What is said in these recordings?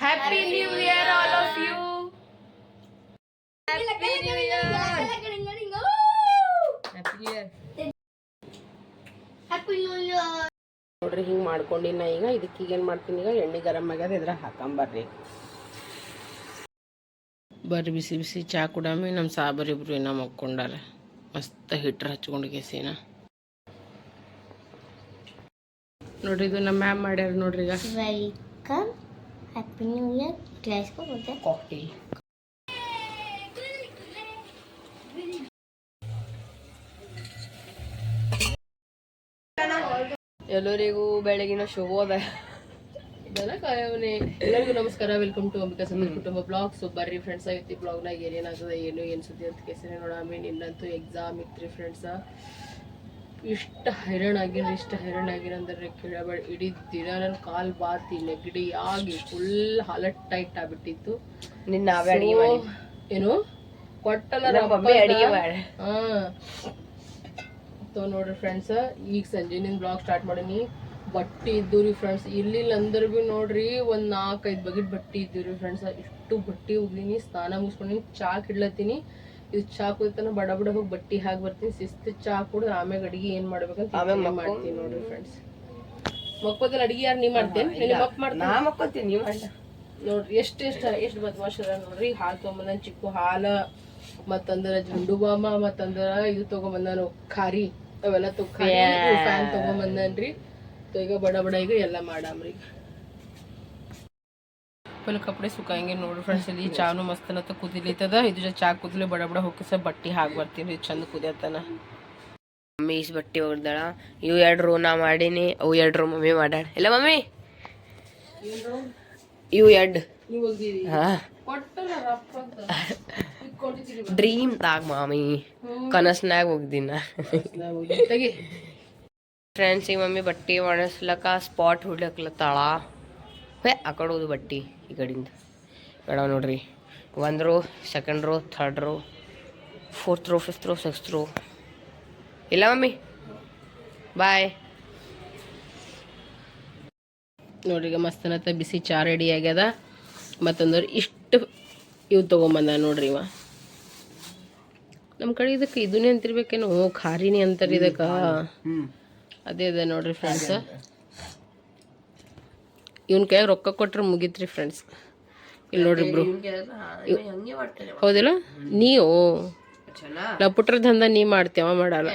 Happy new year all of you happy new year happy new year happy new year ನೋಡ್ರಿ ಹಿಂಗೆ ಮಾಡ್ಕೊಂಡಿನ ಈಗ. ಇದಕ್ಕೆ ಈಗ ಏನು ಮಾಡ್ತೀನಿ ಈಗ? ಎಣ್ಣೆ ಗರಂ ಆಗ್ಯದ ಇದ್ರ ಹಾಕೊಂಬರ್ರಿ ಬರ್ರಿ. ಬಿಸಿ ಬಿಸಿ ಚಾ ಕುಡಾಮಿ. ನಮ್ಮ ಸಾಬರಿಬ್ರು ಏನೋ ಮಕ್ಕೊಂಡಾರ. ಮಸ್ತ್ ಹಿಟ್ರ್ ಹಚ್ಕೊಂಡು ಕೇಸಿನ. ನೋಡ್ರಿ ಇದು ನಮ್ಮ ಮ್ಯಾಮ್ ಮಾಡ್ಯಾರ ನೋಡ್ರಿ ಈಗ. ವೆಲ್ಕಮ್ ಹ್ಯಾಪಿ ನ್ಯೂ ಇಯರ್ ಕ್ಲಾಸ್ಗೆ ಹೋದೆ ಕಾಕ್ಟೇಲ್ ಎಲ್ಲರಿಗೂ ಬೆಳಗಿನ ಶುಭೋದಯ ಇದೆಲ್ಲ ಕಾಯವನೆ. ಎಲ್ಲರಿಗೂ ನಮಸ್ಕಾರ. ವೆಲ್ಕಮ್ ಟು ಅಂಬಿಕಾ ಕುಟುಂಬ ಬ್ಲಾಗ್ ಸೊ ಬರ್ರಿ ಫ್ರೆಂಡ್ಸ್ ಆಗೈತಿ ಬ್ಲಾಗ್ನಾಗ ಏನೇನಾಗದ ಏನು ಏನು ಸುದ್ದಿ ಅಂತ ಕೇಸರಿ ನೋಡಾಮಿ. ನಿನ್ನಂತೂ ಎಕ್ಸಾಮ್ ಇತ್ತು ರೀ ಫ್ರೆಂಡ್ಸ ಇಷ್ಟ ಹೈರಾಣ ಆಗಿರಿ ಇಷ್ಟ ಹೈರಾಣ ಆಗಿರ ಅಂದ್ರೆ ಕೇಳಬೇಡ. ಇಡೀ ದಿನ ನನ್ನ ಕಾಲ್ ಬಾತಿ ನೆಗಡಿ ಆಗಿ ಫುಲ್ ಹಾಲಟ್ ಟೈಟ್ ಆಗ್ಬಿಟ್ಟಿತ್ತು. ನಿನ್ನ ನಾವೇ ಅಡಿಗೆ ಮಾಡಿ. So, ಏನು? ಕೊಟ್ಟಲ್ಲ ನಮ್ಮ ಮಮ್ಮಿ ಅಡಿಗೆ ಮಾಡಿ. ಹಾ. ನೋಡ್ರಿ ಫ್ರೆಂಡ್ಸ್ ಈಗ ಸಂಜೆನಿಂದ ಬ್ಲಾಗ್ ಸ್ಟಾರ್ಟ್ ಮಾಡೀನಿ. ಬಟ್ಟೆ ಇದ್ದು ರೀ ಫ್ರೆಂಡ್ಸ್ ಇಲ್ಲಿಲ್ಲ ಅಂದ್ರೆ ಭೀ ನೋಡ್ರಿ ಒಂದ್ ನಾಲ್ಕೈದು ಬಗೆಟ್ ಬಟ್ಟೆ ಇದ್ದು ರೀ ಫ್ರೆಂಡ್ಸ್ ಇಷ್ಟು ಬಟ್ಟೆ ಹೋಗ್ದೀನಿ ಸ್ನಾನ ಮುಗಿಸ್ಕೊಂಡಿನಿ ಚಾ ಕಿಡ್ಲತ್ತೀನಿ. ಇದು ಚಾ ಕುದಿತನ ಬಡ ಬಡ ಹೋಗಿ ಬಟ್ಟಿ ಹಾಕಿ ಬರ್ತೀನಿ. ಶಿಸ್ತು ಚಾ ಕುಡಿದ್ರೆ ಆಮ್ಯಾಗ ಅಡಿಗೆ ಏನ್ ಮಾಡ್ಬೇಕಂತ ಮಾಡ್ತೀನಿ ನೋಡ್ರಿ ಫ್ರೆಂಡ್ಸ್ ಮಕ್ಕೋದಲ್ಲ ಅಡಿಗೆ ಯಾರು ನೀ ಮಾಡ್ತೇನೆ? ನಿನ್ನ ಮಕ್ ಮಾಡ್ತೀನಿ? ನಾ ಮಕ್ಕೋತೀನಿ ನೀವು ಅಲ್ಲ ನೋಡ್ರಿ ಎಷ್ಟು ಎಷ್ಟು ಎಷ್ಟು ಬದ್ಮಾಶ್ ಅದ ನೋಡ್ರಿ. ಹಾಲು ತೊಗೊಂಬಂದ ಚಿಕ್ಕು ಹಾಲ ಮತ್ತಂದ್ರ ಜುಂಡು ಬಾಮ ಮತ್ತಂದ್ರ ಇದು ತಗೊಂಬಂದಾನು ಖಾರಿ. ಅವೆಲ್ಲ ತೊ- ಖಾರಿ. ಫ್ಯಾನ್ ತಗೊಂಬಂದನ್ರಿ. ಈಗ ಬಡ ಬಡ ಈಗ ಎಲ್ಲ ಮಾಡಾಮ್ರಿ ಪೆಲ್ಲ ಕಪಡೆ ಸುಕಾಯಂಗೆ ನೋಡ್ರಿ ಫ್ರೆಂಡ್ಸ್ ಇಲ್ಲಿ ಚಾನು ಮಸ್ತನತ್ತ ಕುದಿಲಿತದ ಇದು ಚಾ ಕುದಿಲಿ ಬಡ ಬಡ ಹೋಗಿ ಬಟ್ಟೆ ಬಟ್ಟಿ ಹಾಕಿ ಬರ್ತೀನಿ ಚಂದ ಕುದಿಯತನ. ಮಮ್ಮಿ ಇಸ್ ಬಟ್ಟೆ ಒಗ್ದಾಳ ಇವು ಎರಡು ರೋ ನಾ ಮಾಡೀನಿ ಅವು ಎರಡು ರೂ ಮಮ್ಮಿ ಮಾಡ್ಯಾಳ ಇಲ್ಲ ಮಮ್ಮಿ? ಇವು ಎರಡು. ಡ್ರೀಮ್ ತಾಗ ಮಾಮಿ ಕನಸ್ನಾಗ ಹೋಗ್ದಿನ ಫ್ರೆಂಡ್ಸ್ ಈಗ ಮಮ್ಮಿ ಬಟ್ಟೆ ಒಣಸ್ಲಕ್ಕ ಸ್ಪಾಟ್ ಹೊಡ್ಲಕ್ಲತ್ತಾಳ. ಹೇ ಆ ಕಡೆ ಹೋದು ಬಟ್ಟೆ ಈ ಕಡಿಂದ. ಬೇಡ ನೋಡ್ರಿ. ಒಂದು row second row third row fourth row fifth row sixth row ಇಲ್ಲ ಮಮ್ಮಿ. ಬಾಯ್ ನೋಡ್ರಿ ಈಗ ಅನ್ನತ್ತ ಬಿಸಿ ಚಾ ರೆಡಿ ಆಗ್ಯದ. ಮತ್ತಂದ್ರೆ ಇಷ್ಟು ಇವು ತೊಗೊಂಬಂದ ನೋಡ್ರಿ ಇವ. ನಮ್ಮ ಕಡೆ ಇದಕ್ಕೆ ಇದನ್ನೇ ಅಂತಿರ್ಬೇಕೇನೋ ಖಾರಿನೇ ಅಂತಾರೆ ಇದಕ್ಕೆ. ಅದೇ ಅದೇ ನೋಡ್ರಿ ಫ್ರೆಂಡ್ಸ್ ಇವನ್ ಕೈಯಾಗ ರೊಕ್ಕ ಕೊಟ್ರೆ ಮುಗಿತ್ರಿ ಫ್ರೆಂಡ್ಸ್ ಇಲ್ಲಿ ನೋಡ್ರಿ ಇಬ್ರು ಹೌದಿಲ್ಲ? ನೀವು? ಲಪುಟ್ರ ದಂಧ ನೀ ಮಾಡ್ತೀವ ಮಾಡಲ್ಲ.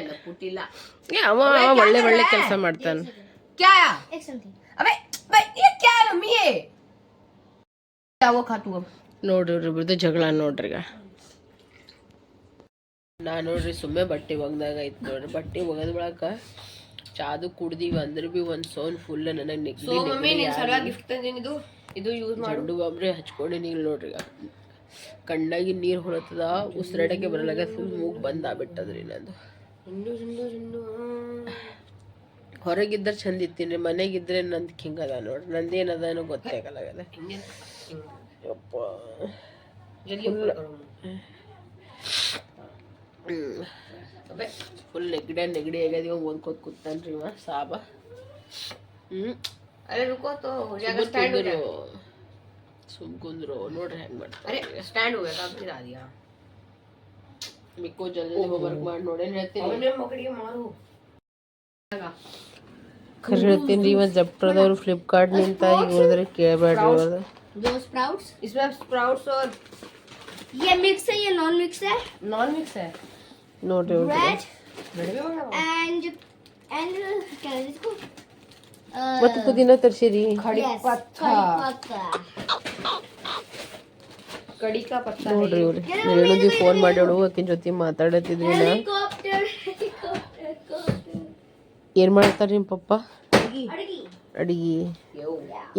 ಏ ಅವ ಅವ ಒಳ್ಳೆ ಒಳ್ಳೆ ಕೆಲಸ ಮಾಡ್ತಾನೆ. ನೋಡ್ರಿ ಇಬ್ರದ ಜಗಳ ನೋಡ್ರಿ ಈಗ. ನಾ ನೋಡ್ರಿ ಸುಮ್ಮನೆ ಬಟ್ಟೆ ಒಗ್ದಾಗ ಐತ್ ನೋಡ್ರಿ. ಬಟ್ಟೆ ಒಗದ್ ಬಳಕ ಚಾದು ಕುಡ್ದೀವಿ ಅಂದ್ರೆ ಬಿ ಒಂದ್ ಸೋನ್ ಫುಲ್ ನನಗೆ ನೆಗಡಿ ಮಮ್ಮಿ ನಿನ್ ಸಲ ಗಿಫ್ಟ್ ತಂದೀನಿ ಇದು. ಯೂಸ್ ಮಾಡು. ಜಂಡು ಹಚ್ಕೊಂಡಿನಿ ನೋಡ್ರಿ. ಕಣ್ಣಾಗಿ ನೀರು ಹೊರತದ ಉಸಿರಾಡಕ್ಕೆ ಬರಲಾಗ ಫುಲ್ ಮೂಗ್ ಬಂದ್ ಆಗ್ಬಿಟ್ಟದ್ರಿ ನಂದು. ಹೊರಗಿದ್ರೆ ಚಂದ ಇತ್ತೀನಿ ಮನೆಗಿದ್ರೆ ನಂದು ಹಿಂಗದ ನೋಡ್ರಿ. ನಂದೇನದ ಏನೋ ಗೊತ್ತೇ ಆಗಲಾಗದ ಹಿಂಗೆ ಯಪ್ಪ. ಜಲ್ದಿ ऊपर करो ಅಬೆ ಫುಲ್ ನೆಗಡಿ ನೆಗಡಿ ಆಗ್ಯದ ಇವ ಓದ್ಕೋತ ಕೂತಾನ್ರಿ ಇವ ಸಾಬ ಹ್ಮ್ अरे रुको तो हो जाएगा स्टैंड हो जाएगा ಸುಮ್ ಕುಂದ್ರು ನೋಡ್ರಿ ಹೆಂಗ್ ಮಾಡ್ತಾರೆ अरे स्टैंड हो गया कब गिरा दिया ಮಿಕ್ಕೋ ಜಲ್ದಿ ಹೋಮ್ವರ್ಕ್ ಮಾಡಿ ನೋಡೇನ್ ಹೇಳ್ತೀನಿ हमने पकड़ी मारो ಖರೆ ಹೇಳ್ತೀನಿ ರೀ ಇವ ಜಪ್ಟ್ರದವ್ರು ಫ್ಲಿಪ್ಕಾರ್ಟ್ ನಿಂತ ಈಗ ಹೋದ್ರೆ ಕೇಳಬೇಡ್ರಿ ಅವ್ರದ್ದು दो स्प्राउट्स इसमें स्प्राउट्स और ये मिक्स है ये नॉन मिक्स है नॉन मिक्स है ನೋಡ್ರಿ ಮತ್ತೆ ಪುದೀನ ತರಿಸಿರಿ ನೋಡ್ರಿ ಇವ್ರಿ ರೇಣುದಿ ಫೋನ್ ಮಾಡ್ಯಾಳು ಆಕಿನ ಜೊತೆ ಮಾತಾಡತ್ತಿದ್ವಿ ನಾ ಏನ್ ಮಾಡ್ತಾರ ನಿಮ್ಮ ಪಪ್ಪ ಅಡಿಗೆ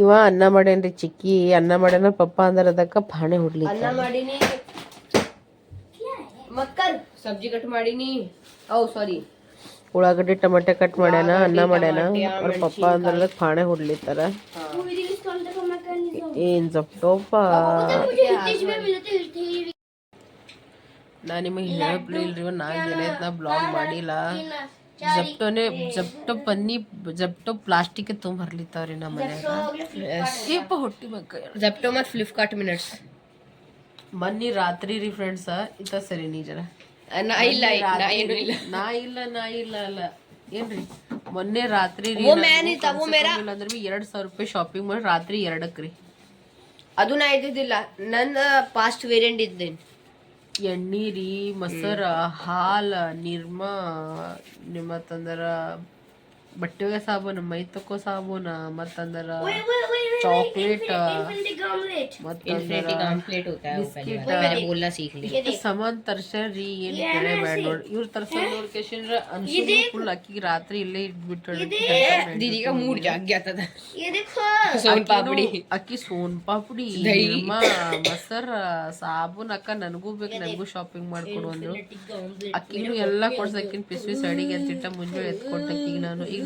ಇವ ಅನ್ನ ಮಾಡೇನ್ರಿ ಚಿಕ್ಕಿ ಅನ್ನ ಮಾಡ್ಯಾನ ಪಪ್ಪ ಅಂದ್ರ ಅದಕ್ಕ ಪಾಣೆ ಹೊಡ್ಲಿ ಸಬ್ಜಿ ಕಟ್ ಮಾಡೀನಿ. ಓ ಸಾರಿ ಉಳ್ಳಾಗಡ್ಡಿ ಟಮಾಟೆ ಕಟ್ ಮಾಡ್ಯಾನ ಅನ್ನ ಮಾಡ್ಯಾನ. ಅವ್ರ ಪಪ್ಪ ಅಂದ್ರೆ ಖಾಣೆ ಹೊಡ್ಲಿತ್ತಾರ ಏನ್ ಜಪ್ಟೋಪ ನಾ ನಿಮಗೆ ಹೇಳಪ್ಲಿಲ್ರಿ ನಾ ಏನೈತೆ ಬ್ಲಾಗ್ ಮಾಡಿಲ್ಲ. ಜಪ್ಟೋನೆ ಜಪ್ಟೋ ಪನ್ನಿ ಜಪ್ಟೋ ಪ್ಲಾಸ್ಟಿಕ್ ತುಂಬ ಹರ್ಲಿತ್ತಾವ್ರಿ ನಮ್ಮ ಮನ್ಯಾಗ. ಹೊಟ್ಟಿ ಮಕ್ಕ ಜಪ್ಟೋ ಮತ್ತು ಫ್ಲಿಪ್ಕಾರ್ಟ್ ಮಿನಿಟ್ಸ್ ಮೊನ್ನೆ ರಾತ್ರಿ ರೀ ಫ್ರೆಂಡ್ಸ ಇತ್ತ ಸರಿ ನೀಜರ ನಾ ಇಲ್ಲ ನಾ ಇಲ್ಲ. ನಾ ಇಲ್ಲ ನಾ ಇಲ್ಲ ಅಲ್ಲ. ಏನ್ರಿ? ಮೊನ್ನೆ ರಾತ್ರಿ ರೀ ಓ ಅಂದ್ರೆ ಬಿ ಎರಡ್ ಸಾವಿರ ರೂಪಾಯಿ ಶಾಪಿಂಗ್ ಮಾಡಿ ರಾತ್ರಿ ಎರಡಕ್ಕೆ ರೀ. ಅದು ನಾ ಇದ್ದಿದ್ದಿಲ್ಲ. ನನ್ನ ಪಾಸ್ಟ್ ವೇರಿಯಂಟ್ ಇದ್ದೇನೆ ಎಣ್ಣೆ ರೀ ಮೊಸರ ಹಾಲು ನಿರ್ಮ ನಿಮ್ಮ ತಂದರ ಬಟ್ಟೆಗೆ ಸಾಬೂನು ಮೈ ತಕ್ಕೋ ಸಾಬೂನ ಮತ್ತಂದ್ರ ಚಾಕ್ಲೇಟ್ ಸಮಾನ್ ತರ್ಸ್ರಿ ಏನ್ ಕರೆ ಬೇಡ ನೋಡ್ ಇವ್ರ ತರ್ಸೋದ್ ಅನ್ಸಿ ಫುಲ್ ಅಕ್ಕಿಗೆ ರಾತ್ರಿ ಇಲ್ಲೇ ಇಟ್ಬಿಟ್ಟು ದೀದಿಗ ಜಾಗ್ಯ ಸೋನ್ ಪಾಪುಡಿ. ಅಕ್ಕಿ ಸೋನ್ ಪಾಪುಡಿ. ಮೊಸರ್ ಸಾಬೂನ್ ಅಕ್ಕ ನನಗೂ ಬೇಕು ನನಗೂ ಶಾಪಿಂಗ್ ಮಾಡ್ಕೊಡು ಅಂದ್ರು. ಅಕ್ಕಿನೂ ಎಲ್ಲಾ ಕೊಡ್ಸಕ್ಕಿನ್ ಪಿಸ್ ಪಿಸ್ ಅಡಿಗೆ ಅಂತಿಟ್ಟ ಮುಂಜಾನೆ ಎತ್ಕೊಂಡಿ ನಾನು. ಈಗ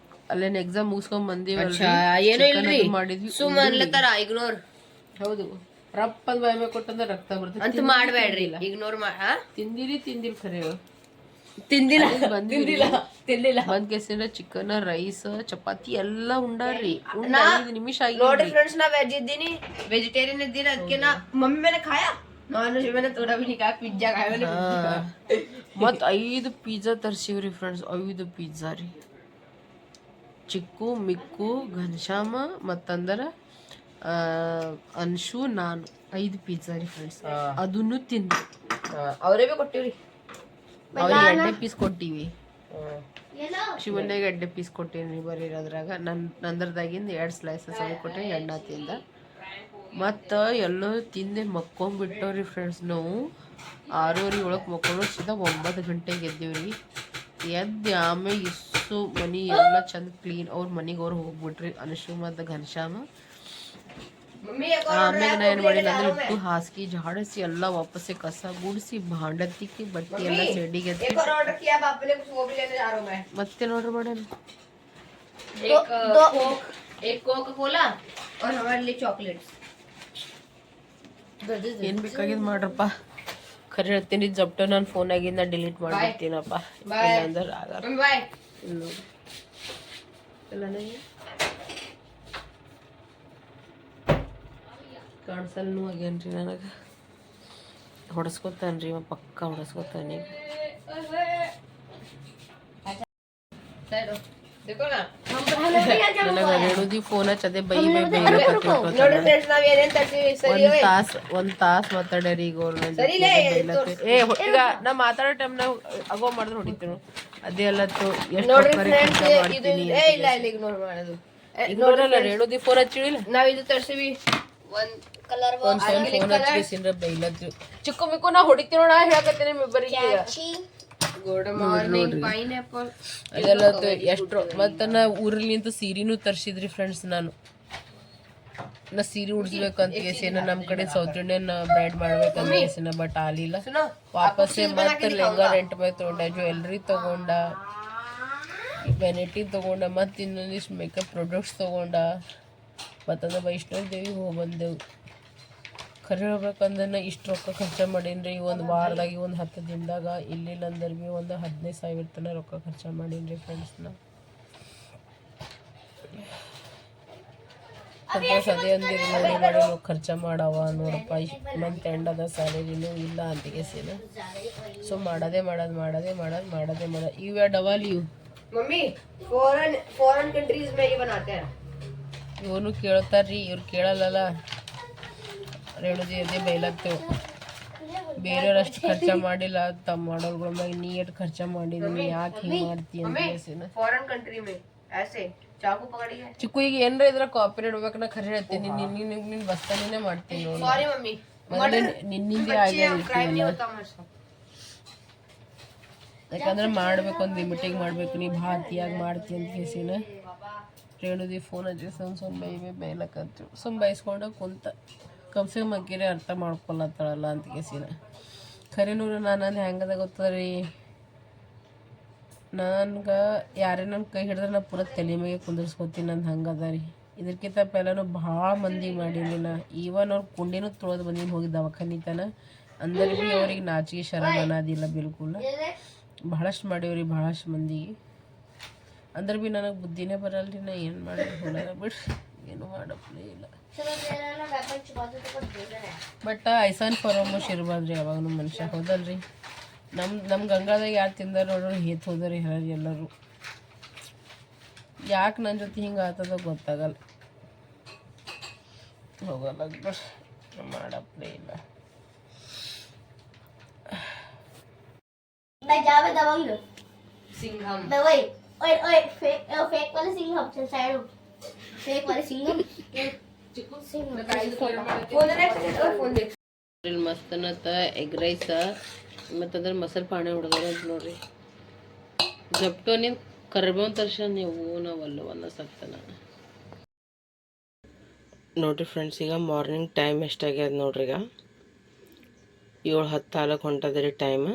ಅಲ್ಲೇನ್ ಎಕ್ಸಾಮ್ ಮುಗಿಸ್ಕೊಂಡ್ ಬಂದಿವಿ ಮಾಡಿದ್ವಿ. ಸುಮ್ಮನೆ ಇಗ್ನೋರ್ ಹೌದು. ರಪ್ಪ ಅಂತ ಬಾಯ್ ಕೊಟ್ಟಂದ್ರೆ ರಕ್ತ ಬರ್ತದೆ ಅಂತ ಮಾಡಬೇಡ್ರಿ. ಇಗ್ನೋರ್ ತಿಂದಿರಿ ತಿಂದಿರಿ ಖರೆ ತಿಂದಿಲ್ಲ. ಬಂದಿಲ್ಲ ತಿಂದಿಲ್ಲ. ಒಂದ್ ಕೆಸಿನ ಚಿಕನ್ ರೈಸ್ ಚಪಾತಿ ಎಲ್ಲ ಉಂಡಾರ್ರಿ. ನಿಮಿಷ ನೋಡಿ ಫ್ರೆಂಡ್ಸ್ ನಾ ವೆಜ್ ಇದ್ದೀನಿ. ವೆಜಿಟೇರಿಯನ್ ಇದ್ದೀನಿ. ಅದಕ್ಕೆ ನಾ ಮಮ್ಮಿ ಮೇಲೆ ಖಾಯ. ನಾನು ಶಿವನ ತೋಡ ಬಿ ಪಿಜ್ಜಾ ಖಾಯ ಮತ್ ಐದು ಪಿಜ್ಜಾ ತರ್ಸಿವ್ರಿ ಫ್ರೆಂಡ್ಸ್ ಐದು ಪಿಜ್ಜಾ ರೀ. ಚಿಕ್ಕು ಮಿಕ್ಕು ಘನಶ್ಯಾಮ ಮತ್ತಂದ್ರೆ ಅನ್ಶು ನಾನು. ಐದು ಪಿಜ್ಜಾ ರೀ ಫ್ರೆಂಡ್ಸ್ ಅದನ್ನು ತಿಂದು. ಅವರೇ ಭೀ ಕೊಟ್ಟಿವ್ರಿ? ಅವ್ರಿಗೆ ಎಣ್ಣೆ ಪೀಸ್ ಕೊಟ್ಟಿವಿ. ಶಿವಣ್ಣಗೆ ಶಿವನ್ಯಾಗ ಎಡ್ಡೆ ಪೀಸ್ ಕೊಟ್ಟೇನಿ ಬರೀ ಅದ್ರಾಗ ನನ್ ನಂದ್ರದಾಗಿಂದ ಎರಡು ಸ್ಲೈಸಸ್ ಅವು ಕೊಟ್ಟೆ ಎಣ್ಣೆ ತಿಂದ. ಮತ್ತು ಎಲ್ಲೋ ತಿಂದೆ ಮಕ್ಕೊಂಬಿಟ್ಟವ್ರಿ ಫ್ರೆಂಡ್ಸ್ ನಾವು. ಆರೂವರೆ ಒಳಗೆ ಮಕ್ಕೊಂಡು ಸೀದಾ ಒಂಬತ್ತು ಗಂಟೆಗೆ ಎದ್ದೀವ್ರಿ. ಯದ್ಯಾಮ ಇಸ್ಸು ಮನಿ ಎಲ್ಲ ಚಂದ ಕ್ಲೀನ್ ಅವ್ರ ಮನಿಗೆ ಅವ್ರು ಹೋಗ್ಬಿಟ್ರಿ ಅನುಷು ಮತ್ತು ಘನಶ್ಯಾಮ ಆಮೇಲೆ ನಾ ಏನು ಮಾಡಿಲ್ಲ ಅಂದ್ರೆ ಇಟ್ಟು ಹಾಸಿಗೆ ಜಾಡಿಸಿ ಎಲ್ಲ ವಾಪಸ್ಸೆ ಕಸ ಗುಡಿಸಿ ಭಾಂಡತಿಕ್ಕಿ ಬಟ್ಟಿ ಎಲ್ಲ ಸೆಡಿಗೆ ಮತ್ತೆ ನೋಡ್ರಿ ಮಾಡೋಣ ಏನ್ ಬೇಕಾಗಿದ್ ಮಾಡ್ರಪ್ಪ ಖರೆ ಹೇಳ್ತೀನಿ ಜಪ್ಟು ನಾನು ಫೋನಾಗಿಂದ ಡಿಲೀಟ್ ಮಾಡಿಬಿಡ್ತೀನಪ್ಪ. ಇಲ್ಲಾಂದ್ರೆ ಆಗಲ್ಲ. ಆಗ್ಯಾನ್ರಿ ನನಗೆ. ಹೊಡೆಸ್ಕೊತಾನ್ರಿ ಇವ ಪಕ್ಕ ಹೊಡೆಸ್ಕೊತಾನೆ. ರೇಣುದಿ ಫೋನ್ ಹಚ್ಚದೆ ಬೈ ಬೈ ಬೈ ನಾವ್ ಒಂದ್ ತಾಸ್ ಒಂದ್ ತಾಸ್ ಮಾತಾಡ್ಯಾರಿ ಈಗ. ಏ ಈಗ ನಾ ಮಾತಾಡೋ ಟೈಮ್ನಾಗ ಅಗೋ ಮಾಡಿದ್ರೆ ಹೊಡಿತೀವಿ ಅದೇ ಅಲ್ಲತ್ತು ಎಷ್ಟು ನೋಡಲ್ಲ ರೇಣುದಿ ಫೋನ್ ಹಚ್ಚಿಳಿಲ್ಲ ನಾವ್ ಇದು ತರ್ಸಿವಿ. ಒಂದ್ ಕಲರ್ ಫೋನ್ ಚಿಕ್ಕು ಮಿಕ್ಕು ನಾ ಹೊಡಿತೀನಿ ನೋಡ ಹೇಳಕತ್ತೀನಿ ಪೈನಾಪಲ್ ಅದೆಲ್ಲ ಎಷ್ಟು ಮತ್ತೆ ನಾ ಊರಲ್ಲಿಂತ ಸೀರೆನೂ ತರ್ಸಿದ್ರಿ ಫ್ರೆಂಡ್ಸ್ ನಾನು. ನಾ ಸೀರೆ ಉಡ್ಸ್ಬೇಕಂತ ಕೇಸಿನ ನಮ್ಮ ಕಡೆ ಸೌತ್ ಇಂಡಿಯನ್ ಬ್ರ್ಯಾಂಡ್ ಮಾಡ್ಬೇಕಂತ ಕೇಸಿನ ಬಟ್ ಆಲಿಲ್ಲ ವಾಪಸ್ಸೇ ಮತ್ತೆ ಲೆಹಂಗಾ ರೆಂಟ್ ಮೇಲೆ ತಗೊಂಡ ಜ್ಯುವೆಲ್ರಿ ತಗೊಂಡ ವೆನೈಟಿ ತಗೊಂಡ ಮತ್ತೆ ಇನ್ನೊಂದಿಷ್ಟು ಮೇಕಪ್ ಪ್ರಾಡಕ್ಟ್ಸ್ ತಗೊಂಡ. ಮತ್ತದ ವೈಷ್ಣವ ದೇವಿ ಹೋಗಿ ಬಂದೆವು. ಖರೆ ಹೇಳ್ಬೇಕಂದ್ರೆ ಇಷ್ಟು ರೊಕ್ಕ ಖರ್ಚು ಮಾಡೀನಿ ರೀ ಒಂದು ವಾರದಾಗ ಒಂದು ಹತ್ತು ದಿನದಾಗ ಇಲ್ಲಿಲ್ಲ ಅಂದ್ರೆ ಭೀ ಒಂದು ಹದಿನೈದು ಸಾವಿರ ತನಕ ರೊಕ್ಕ ಖರ್ಚು ಮಾಡೀನಿ ರೀ ಫ್ರೆಂಡ್ಸ್ ನಾ. ಸಂತೋಷ ಅದೇ ಅಂದಿರಿ ನೋಡಿ ಮಾಡಿ ಖರ್ಚ ಮಾಡವ ನೋಡಪ್ಪ ಇಷ್ಟು ಮಂತ್ ಎಂಡ್ ಅದ ಸ್ಯಾಲರಿನು ಇಲ್ಲ ಅಂತ ಗೆಸಿನ ಸೊ ಮಾಡೋದೇ ಮಾಡೋದು ಮಾಡೋದೇ ಮಾಡೋದು ಮಾಡೋದೇ ಮಾಡೋದು. You are double you mummy foreign foreign countries May ಮೇಲೆ ಇವನು ಕೇಳ್ತಾರ್ರಿ ಇವ್ರು ಕೇಳಲ್ಲ ರೇಣುಜಿ ಎದೆ ಬೈಲತ್ತೇವು ಬೇರೆಯವ್ರಷ್ಟು ಖರ್ಚ ಮಾಡಿಲ್ಲ ತಮ್ಮ ಮಾಡೋರ್ಗಳ ಮ್ಯಾಗ ನೀ ಎಷ್ಟು ಖರ್ಚ ಮಾಡಿದ್ವಿ ಯಾಕೆ ಹಿಂಗೆ ಮಾಡ್ತೀಯ ಅಂತ ಫಾರಿನ್ ಕಂಟ್ರಿ ಮೇ ಆಸೆ ಚಾಕು ಪಗಡಿಗೆ. ಚಿಕ್ಕು ಈಗ ಏನರ ಇದ್ರ ಕಾಪಿ ಇಡ್ಬೇಕು ನಾ ಖರೆ ಹೇಳ್ತೀನಿ. ನಿನ್ನ ನಿನ್ನ ನಿನ್ನ ಬಸ್ತಾನೇ ಮಾಡ್ತೀನಿ ನೋಡಿ. Sorry mummy. ಆಗಿದೆ ಯಾಕಂದ್ರೆ ಮಾಡ್ಬೇಕು ಒಂದು ಲಿಮಿಟಿಗೆ ಮಾಡ್ಬೇಕು ನೀ ಭಾಳ ಮಾಡ್ತಿ ಅಂತ ಕೇಸಿನ ರೇಣುದಿ ಫೋನ್ ಹಚ್ಚಿ ಸುಮ್ ಸುಮ್ ಬೈ ಬೈ ಬೈಲಕ್ಕಂತು ಸುಮ್ ಬೈಸ್ಕೊಂಡ ಕುಂತ. ಕಮ್ಸೆ ಮಗ್ಗಿರಿ ಅರ್ಥ ಮಾಡ್ಕೊಳತ್ತಾಳಲ್ಲ ಅಂತ ಕೇಸಿನ. ಖರೀನೂರು ನಾನು ಹೆಂಗದ ಗೊತ್ತದ್ರಿ? ನನ್ಗೆ ಯಾರೇ ನನ್ನ ಕೈ ಹಿಡಿದ್ರೆ ನಾ ಪೂರ ತಲೆ ಮೇಲೆ ಕುಂದಿರ್ಸ್ಕೊತೀನಿ ನಂದು ಹಂಗದ ರೀ. ಇದಕ್ಕಿಂತ ಪೆಲ್ಲನು ಭಾಳ ಮಂದಿ ಮಾಡೀನಿ ನಾ. ಈವನ್ ಅವ್ರ ಕುಂಡಿನೂ ತೊಳೆದು ಬಂದೀನಿ ಹೋಗಿ ದವಾಖಾನಿ ತನ. ಅಂದ್ರೆ ಭೀ ಅವ್ರಿಗೆ ನಾಚಿಗೆ ಶರಣ ಅನ್ನೋದಿಲ್ಲ ಬಿಲ್ಕುಲ್ ಭಾಳಷ್ಟು ಮಾಡೀವ್ರಿ, ಭಾಳಷ್ಟು ಮಂದಿಗೆ ಅಂದ್ರೆ ಭೀ ನನಗೆ ಬುದ್ಧಿನೇ ಬರಲ್ರಿ ನಾ ಏನು ಮಾಡಿ ಹೊಲನ ಬಿಡ್ರಿ. ಏನು ಮಾಡಪ್ಲೇ ಇಲ್ಲ. ಬಟ್ ಐಸನ್ ಫರೋಮೋಶ್ ಇರ್ಬಾರ್ದ್ರಿ ಯಾವಾಗಲೂ ಮನುಷ್ಯ ಹೌದಲ್ರಿ ನಮ್ಮ ನಮ್ಮ ಗಂಗಾದಾಗ ಯಾರು ತಿಂದಾರ ನೋಡ್ರಿ ಹೇತ್ ಹೋದ್ರಿ ಹೇಳಿ ಎಲ್ಲರೂ ಯಾಕೆ ನನ್ನ ಜೊತೆ ಹಿಂಗೆ ಆತದ ಗೊತ್ತಾಗಲ್ಲ ಹೋಗಲ್ಲ ಬಿಡ್ರಿ ಮಾಡಪ್ಲೇ ಇಲ್ಲ मैं जावे दबंग सिंघम मैं वही ओए ओए फेक अ, फेक वाले सिंघम चल साइड हो फेक वाले सिंघम ಇಲ್ಲಿ ಮಸ್ತನತ್ತ ಎಗ್ ರೈಸ ಮತ್ತಂದ್ರೆ ಮೊಸರು ಪಾಣೆ ಹೊಡೆದಾರ ಅಂತ ನೋಡ್ರಿ. ಜಪ್ಟೋನಿಂದ ಕರ್ಬೇವನ್ ತರ್ಸ ನೀವು ನಾವಲ್ಲ ಒಂದ ಸಕ್ತನ ನೋಡ್ರಿ ಫ್ರೆಂಡ್ಸ್ ಈಗ ಮಾರ್ನಿಂಗ್ ಟೈಮ್ ಎಷ್ಟಾಗ್ಯದ ನೋಡ್ರಿ ಈಗ? ಏಳು ಹತ್ತು ಹಾಲಕ್ಕೆ ಹೊಂಟದ್ರಿ ಟೈಮ್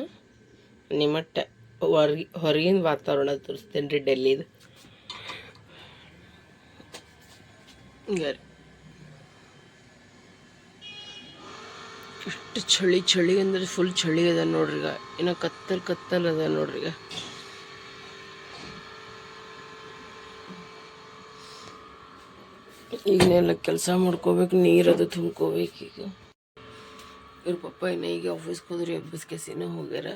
ನಿಮ್ಮ ಟ, ಹೊರಗಿ, ಹೊರಗಿನ ವಾತಾವರಣ ತೋರಿಸ್ತೇನೆ ರೀ ಡೆಲ್ಲಿದು ಹಿಂಗೆ ಎಷ್ಟು ಚಳಿ ಚಳಿ ಅಂದರೆ ಫುಲ್ ಚಳಿ ಅದ ನೋಡ್ರಿ ಈಗ. ಇನ್ನು ಕತ್ತಲ್ ಕತ್ತಲ್ ಅದ ನೋಡ್ರಿ ಈಗ. ಈಗನೆಲ್ಲ ಕೆಲಸ ಮಾಡ್ಕೋಬೇಕು, ನೀರು ಅದು ತುಂಬ್ಕೋಬೇಕು ಈಗ. ಇವ್ರ ಪಪ್ಪ ಇನ್ನ ಈಗ ಆಫೀಸ್ಗೆ ಹೋದ್ರಿ ಹಬ್ಬಸ್ ಕೆಸಿನ ಹೋಗ್ಯಾರ.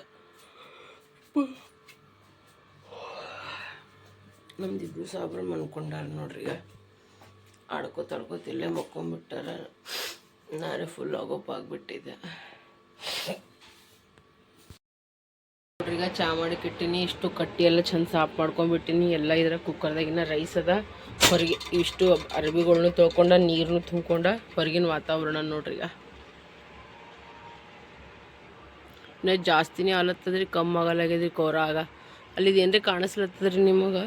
ನಮ್ದಿಬ್ರು ಸಾಬ್ರ ಮನ್ಕೊಂಡಾರ ನೋಡ್ರಿ ಈಗ. ಆಡ್ಕೋತ ತಡ್ಕೋತ ಇಲ್ಲೇ ಮಕ್ಕೊಂಬಿಟ್ಟಾರ. ನಾನೇ ಫುಲ್ ಆಗೋಪ್ ಆಗ್ಬಿಟ್ಟಿದೆ ಈಗ ಚಾ ಮಾಡಿಕ್ಕಿಟ್ಟಿನಿ ಇಷ್ಟು ಕಟ್ಟಿ ಎಲ್ಲ ಚಂದ ಸಾಫ್ ಮಾಡ್ಕೊಂಡ್ಬಿಟ್ಟಿನಿ. ಎಲ್ಲ ಇದ್ರ ಕುಕ್ಕರ್ದಾಗಿನ ರೈಸ್ ಅದ. ಹೊರಗೆ ಇಷ್ಟು ಅರ್ಬಿಗಳ್ನು ತೊಳ್ಕೊಂಡ ನೀರನ್ನು ತುಂಬ್ಕೊಂಡ, ಹೊರಗಿನ ವಾತಾವರಣ ನೋಡ್ರಿ ಈಗ. ಜಾಸ್ತಿನೇ ಆಲತ್ತದ್ರಿ, ಕಮ್ಮಿ ಆಗಲಾಗ್ಯದ್ರಿ ಕೋರ ಆಗ. ಅಲ್ಲಿದು ಏನ್ರಿ ಕಾಣಿಸ್ಲತ್ತದ್ರಿ ನಿಮಗೆ?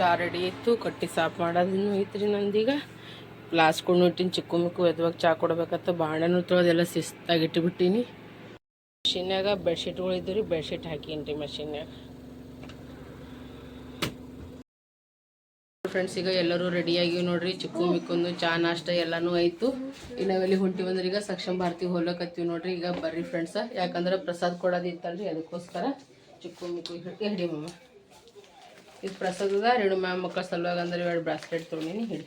ಚಾ ರೆಡಿ ಇತ್ತು, ಕಟ್ಟಿ ಸಾಫ್ ಮಾಡೋದನ್ನು ಐತ್ರಿ ನಂದೀಗ. ಲಾಸ್ಟ್ ಕೊಂಡು ಇಟ್ಟಿನಿ, ಚಿಕ್ಕು ಮಿಕ್ಕು ಎದ್ವಾಗ ಚಾ ಕೊಡ್ಬೇಕತ್ತ ಬಾಣನು ತೊಳೆದೆಲ್ಲ ಶಿಸ್ತಾಗಿ ಇಟ್ಟುಬಿಟ್ಟೀನಿ ಮಷಿನ್ಯಾಗ ಬೆಡ್ಶೀಟ್ಗಳು ಇದ್ದು ರೀ, ಬೆಡ್ಶೀಟ್ ಹಾಕೀನಿ ರೀ ಮಷಿನ್ಯಾಗ. ಫ್ರೆಂಡ್ಸ್ ಈಗ ಎಲ್ಲರೂ ರೆಡಿಯಾಗಿ ನೋಡ್ರಿ, ಚಿಕ್ಕು ಮಿಕ್ಕೊಂದು ಚಾ ನಾಷ್ಟ ಎಲ್ಲಾನು ಆಯ್ತು. ಈಗ ನಾವೆಲ್ಲಿ ಹೊಂಟಿ ಬಂದ್ರೆ ಈಗ ಸಕ್ಷಮ ಭಾರತಿ ಹೋಗ್ಲಕತ್ತೀವಿ ನೋಡ್ರಿ, ಈಗ ಬರ್ರಿ ಫ್ರೆಂಡ್ಸ ಯಾಕಂದ್ರೆ ಪ್ರಸಾದ್ ಕೊಡೋದಿತ್ತಲ್ರಿ ಅದಕ್ಕೋಸ್ಕರ ಚಿಕ್ಕು ಮಿಕ್ಕು ಹಿಡಿ ಮಮ್ಮ ಇದು ಪ್ರಸಾದದ ರೇಣು ಮ್ಯಾಮ್ ಮಕ್ಕಳ ಸಲುವಾಗಿ ಅಂದ್ರೆ ಎರಡು ಬ್ರಾಸ್ಲೆಟ್ ತೊಗೊಂಡಿನಿ, ಹಿಡಿ.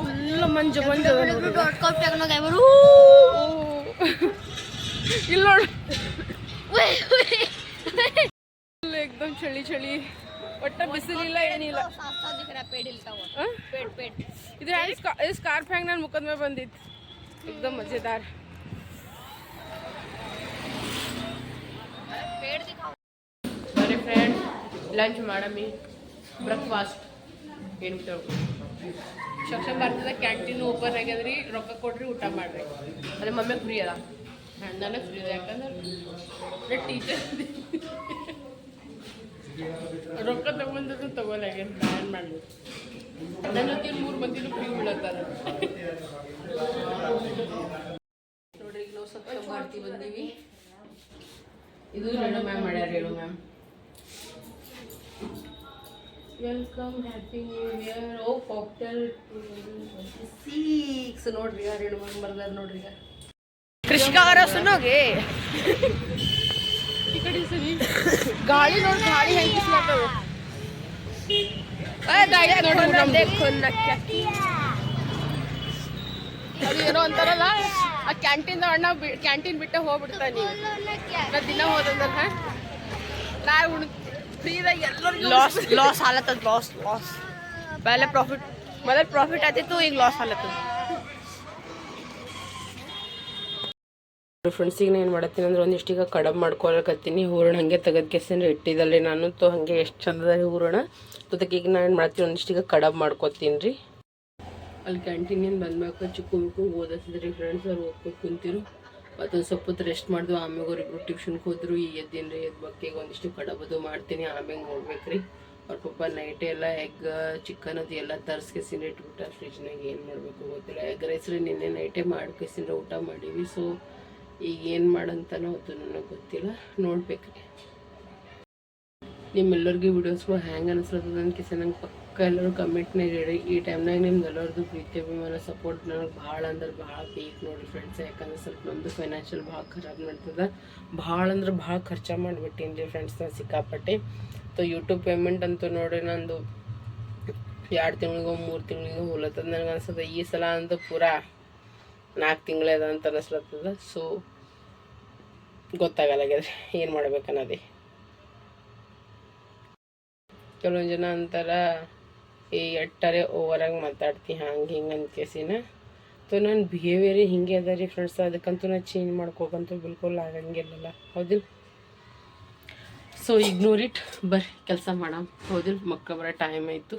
ಫುಲ್ ಮಂಜು ಮಂಜು ಅದ ನೋಡ್ರಿ डॉट कॉम टेक्नो गाइबर ಇಲ್ಲಿ ನೋಡಿ ಫುಲ್ ಎಕ್ದಮ್ ಚಳಿ ಚಳಿ ಒಟ್ಟ ಬಿಸಿಲಿಲ್ಲ ಏನಿಲ್ಲ साफ साफ दिख रहा है पेड़ हिलता हुआ ಆ? पेड़ पेड़ ಇದು ಹ್ಯಾಂಗ್ ಸ್ಕಾ ಇದು ಸ್ಕಾರ್ಫ್ ಹ್ಯಾಂಗ್ ನನ್ನ ಮುಖದ ಮೇಲೆ ಬಂದಿತ್ತು ಎಕ್ದಮ್ ಮಜೆದಾರ್ पेड़ दिखाओ ಬರೀ ಫ್ರೆಂಡ್ ಲಂಚ್ ಮಾಡಮಿ ಬ್ರೇಕ್ಫಾಸ್ಟ್ ಏನು ಸಕ್ಷಮ ಭಾರತದ ಕ್ಯಾಂಟೀನ್ ಓಪನ್ ಆಗ್ಯದ್ರಿ ರೊಕ್ಕ ಕೊಡ್ರಿ ಊಟ ಮಾಡ್ರಿ. ಅದೇ ಮಮ್ಮಿ ಫ್ರೀ ಅದ ನನಗೆ ಫ್ರೀ ಅದ ಯಾಕಂದ್ರೆ ಟೀಚರ್ ರೊಕ್ಕ ತಗೊಂಡ್ರು ತಗೋಲಾಗ್ಯಾನ ಬ್ಯಾನ್ ಮಾಡಿ ನನ್ನ ಜೊತೆ ಮೂರು ಮಂದಿನೂ ಫ್ರೀ ಬೀಳತ್ತಾರ ನೋಡ್ರಿ ಈಗ ನಾವು ಸ್ವಚ್ಛ ಮಾಡ್ತೀವಿ ಬಂದೀವಿ. ಇದು ರೇಣು ಮ್ಯಾಮ್ ಮಾಡ್ಯಾರ Renu ma'am welcome happy new year ओ कॉकटेल सीक्स नोड़ी यार हेण मर्दार नोड़ी यार कृष्णा अरे सुनोगे टिकटी से गाड़ी नोड़ गाड़ी है किस लाते हो अरे गाड़ी नोड़ हम देख खोल ना क्या अभी ये नो अंतर ना अ कैंटीन तो अन्ना कैंटीन बिट्टा हो बढ़ता नहीं ना दिना हो तो अंदर है ना उन ಲಾಸ್ ಲಾಸ್ ಹಾಲತ್ತದ ಲಾಸ್ ಲಾಸ್ ಪೆಹಲೆ ಪ್ರಾಫಿಟ್ ಮೊದಲು ಪ್ರಾಫಿಟ್ ಆಗ್ತಿತ್ತು ಈಗ ಲಾಸ್ ಹಾಲತ್ತದ ಫ್ರೆಂಡ್ಸಿಗೆ ಏನು ಮಾಡತ್ತೀನಿ ಅಂದ್ರೆ ಒಂದಿಷ್ಟೀಗ ಕಡಬ್ ಮಾಡ್ಕೊಳಕತ್ತೀನಿ. ಹೂರಣ ಹಂಗೆ ತೆಗೆದ ಕೆಸಿನ ಇಟ್ಟಿದ್ದಲ್ಲಿ ನಾನು. ತೋ ಹಾಗೆ ಎಷ್ಟು ಚಂದ ರೀ ಹೂರಣ. ಜೊತೆಗೆ ಈಗ ನಾನು ಏನು ಮಾಡ್ತೀನಿ ಒಂದಿಷ್ಟೀಗ ಕಡಬ್ ಮಾಡ್ಕೊತೀನಿ ರೀ. ಅಲ್ಲಿ ಕ್ಯಾಂಟೀನಿಂದ ಬಂದ್ಬೇಕು ಚಿಕ್ಕ ಮುಕ್ಕು ಓದಿಸಿದ್ರಿ ಫ್ರೆಂಡ್ಸ್ ಅವ್ರು ಹೋಗ್ಬೇಕು ಕುಂತಿರು. ಮತ್ತೊಂದು ಸ್ವಲ್ಪ ರೆಸ್ಟ್ ಮಾಡಿದ್ವು ಆಮ್ಯಾಗ ಅವ್ರಿಬ್ರು ಟ್ಯೂಷನ್ಗೆ ಹೋದ್ರು ಈಗ ಎದ್ದಿನ ರೀ ಬಗ್ಗೆ ಒಂದಿಷ್ಟು ಕಡಬದು ಮಾಡ್ತೀನಿ, ಆಮ್ಯಾಗ ನೋಡ್ಬೇಕ್ರಿ. ಅವ್ರ ಪಪ್ಪ ನೈಟ್ ಎಲ್ಲ ಎಗ್ ಚಿಕನ್ ಅದು ಎಲ್ಲ ತರಿಸ್ಕೆಸಿನ ಇಟ್ಬಿಟ್ಟ ಫ್ರಿಜ್ನಾಗ ಏನು ಮಾಡಬೇಕು ಗೊತ್ತಿಲ್ಲ. ಎಗ್ ರೈಸ್ ರೀ ನಿನ್ನೆ ನೈಟೇ ಮಾಡ್ಕೇಸಿಂದ್ರೆ ಊಟ ಮಾಡೀವಿ ಸೊ ಈಗ ಏನು ಮಾಡಂತನೋ ಅದು ನನಗೆ ಗೊತ್ತಿಲ್ಲ. ನೋಡ್ಬೇಕ್ರಿ. ನಿಮ್ಮೆಲ್ಲರಿಗೂ ವಿಡಿಯೋಸ್ಗಳು ಹ್ಯಾಂಗೆ ಅನಿಸ್ಲತ್ತದ ಅನ್ಕಿಸ ನಂಗೆ ಪಕ್ಕ ಎಲ್ಲರೂ ಕಮೆಂಟ್ನಾಗ ಹೇಳಿ ಈ ಟೈಮ್ನಾಗ ನಿಮ್ದು ಎಲ್ಲರದ್ದು ಪ್ರೀತಿ, ಅಭಿಮಾನ ಸಪೋರ್ಟ್ ನನಗೆ ಭಾಳ ಅಂದ್ರೆ ಭಾಳ ಬೇಕು ನೋಡಿ ಫ್ರೆಂಡ್ಸ್ ಯಾಕಂದ್ರೆ ಸ್ವಲ್ಪ ನಮ್ಮದು ಫೈನಾನ್ಷಿಯಲ್ ಭಾಳ ಖರಾಬ್ ನಡ್ತದ ಭಾಳ ಅಂದ್ರೆ ಭಾಳ ಖರ್ಚು ಮಾಡಿಬಿಟ್ಟೀನಿ ರೀ ಫ್ರೆಂಡ್ಸ್ ಸಿಕ್ಕಾಪಟ್ಟೆ. ಸೊ ಯೂಟ್ಯೂಬ್ ಪೇಮೆಂಟ್ ಅಂತೂ ನೋಡಿ ನಂದು ಎರಡು ತಿಂಗಳಿಗೋ, ಮೂರು ತಿಂಗಳಿಗೋ ಹೋಲತ್ತದ ನನಗೆ ಅನ್ಸದ. ಈ ಸಲ ಅಂದ್ರೆ ಪೂರಾ ನಾಲ್ಕು ತಿಂಗಳದ ಅಂತ ಅನಿಸ್ಲತ್ತದ. ಸೊ ಗೊತ್ತಾಗಲ್ಲಾಗ್ಯದ್ರಿ ಏನು ಮಾಡ್ಬೇಕು ಅನ್ನೋದೇ. ಕೆಲವೊಂದು ಜನ ಅಂತಾರ ಈ ಎಟ್ಟರೆ ಓವರಾಗಿ ಮಾತಾಡ್ತಿ ಹಂಗೆ ಹಿಂಗೆ ಕೇಸಿನ. ಸೊ ನನ್ನ ಬಿಹೇವಿಯರೇ ಹಿಂಗೆ ಅದ ರೀ ಫ್ರೆಂಡ್ಸ್ ಅದಕ್ಕಂತೂ ನಾ ಚೇಂಜ್ ಮಾಡ್ಕೋಕಂತೂ ಬಿಲ್ಕುಲ್ ಆಗಂಗಿಲ್ಲಲ್ಲ. ಹೌದಿಲ್ಲ ಸೊ ಇಗ್ನೋರ್ ಇಟ್ ಬರ್ರಿ ಕೆಲಸ ಮಾಡಮ್. ಹೌದಿಲ್ಲ ಮಕ್ಕ ಬರೋ ಟೈಮ್ ಆಯಿತು.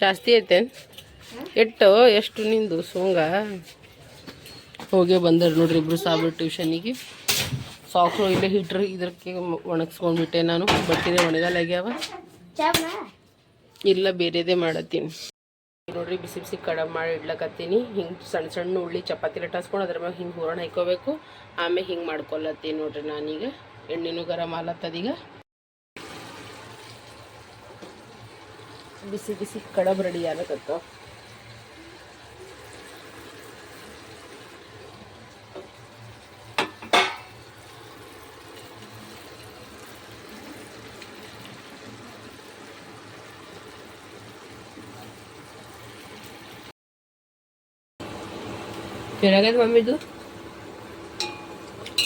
ಜಾಸ್ತಿ ಐತೆ ಎಟ್ಟು ಎಷ್ಟು ನಿಂದು ಸೋಂಗ? ಹೋಗಿ ಬಂದರು ನೋಡ್ರಿ ಇಬ್ಬರು ಸಾಬ್ರು ಟ್ಯೂಷನಿಗೆ ಸಾಕ್ರು ಇಲ್ಲೇ ಹಿಟ್ರಿ ಇದಕ್ಕೆ ಒಣಗಿಸ್ಕೊಂಡ್ಬಿಟ್ಟೆ ನಾನು. ಬಟ್ಟಿದೆ ಒಣಗಾಲಾಗ್ಯಾವ ಇಲ್ಲ, ಬೇರೆದೇ ಮಾಡತ್ತೀನಿ. ನೋಡ್ರಿ ಬಿಸಿ ಬಿಸಿ ಕಡಬ್ ಮಾಡಿ ಇಡ್ಲಕತ್ತೀನಿ. ಹಿಂಗೆ ಸಣ್ಣ ಸಣ್ಣ ಉಳ್ಳಿ ಚಪಾತಿ ಲಟ್ಟಾಸ್ಕೊಂಡು ಅದ್ರ ಮ್ಯಾಗ ಹಿಂಗೆ ಹೂರಣ ಹಾಕೋಬೇಕು ಆಮೇಲೆ ಹಿಂಗೆ ಮಾಡ್ಕೊಲತ್ತೀನಿ ನೋಡ್ರಿ ನಾನೀಗ. ಎಣ್ಣೆನೂ ಗರಂ ಆಲತ್ತದೀಗ ಬಿಸಿ ಬಿಸಿ ಕಡಬ್ ರೆಡಿ ಆಗಕತ್ತ ಕೆಳಗದ ಮಮ್ಮಿದು